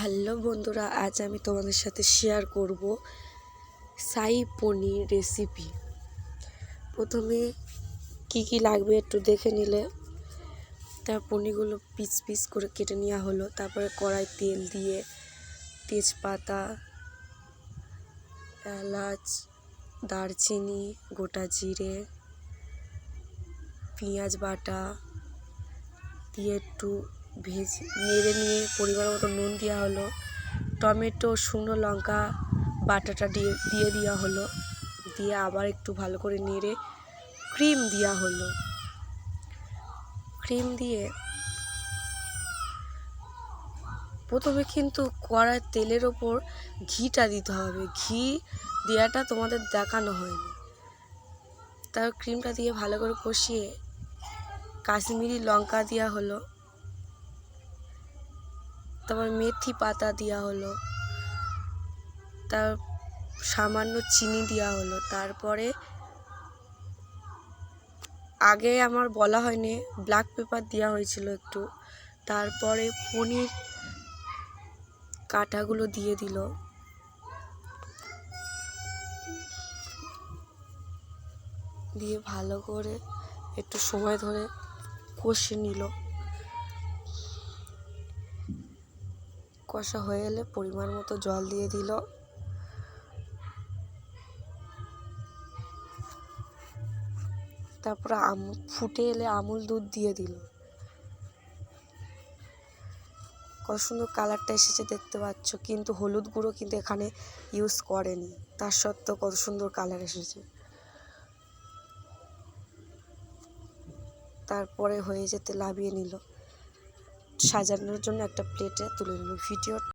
Hello বন্ধুরা, আজ আমি তোমাদের সাথে শেয়ার করব সাই পনির রেসিপি প্রথমে কি কি লাগবে একটু দেখে নিলে। তার পনিরগুলো পিস পিস করে কেটে নেওয়া হলো। তারপরে কড়াই তেল দিয়ে তেজপাতা, এলাচ, দারচিনি, গোটা জিরে, পেঁয়াজ বাটা দিয়ে একটু ভেজ নেড়ে নিয়ে পরিমাণ মতো নুন দেওয়া হলো। টমেটো, শুকনো লঙ্কা, বাটাটা দিয়ে দিয়ে দেওয়া হলো। দিয়ে আবার একটু ভালো করে নেড়ে ক্রিম দেওয়া হলো। ক্রিম দিয়ে প্রথমে কিন্তু কড়াই তেলের ওপর ঘিটা দিতে হবে। ঘি দেওয়াটা তোমাদের দেখানো হয়নি। তার ক্রিমটা দিয়ে ভালো করে কষিয়ে কাশ্মীরি লঙ্কা দেওয়া হলো। তারপর মেথি পাতা দেওয়া হলো। তার সামান্য চিনি দেওয়া হলো। তারপরে আগে আমার বলা হয়নি ব্ল্যাক পেপার দেওয়া হয়েছিল একটু। তারপরে পনির কাটাগুলো দিয়ে দিল। দিয়ে ভালো করে একটু সময় ধরে কষে নিল। কষা হয়ে এলে পরিমাণ মতো জল দিয়ে দিল। তারপরে আম, ফুটে এলে আমুল দুধ দিয়ে দিল। কত সুন্দর কালারটা এসেছে দেখতে পাচ্ছ, কিন্তু হলুদ গুঁড়ো কিন্তু এখানে ইউজ করেনি। তার সত্ত্বেও কত সুন্দর কালার এসেছে। তারপরে হয়ে যেতে লাভিয়ে নিল। সাজানোর জন্য একটা প্লেটে তুলে নিল ভিডিও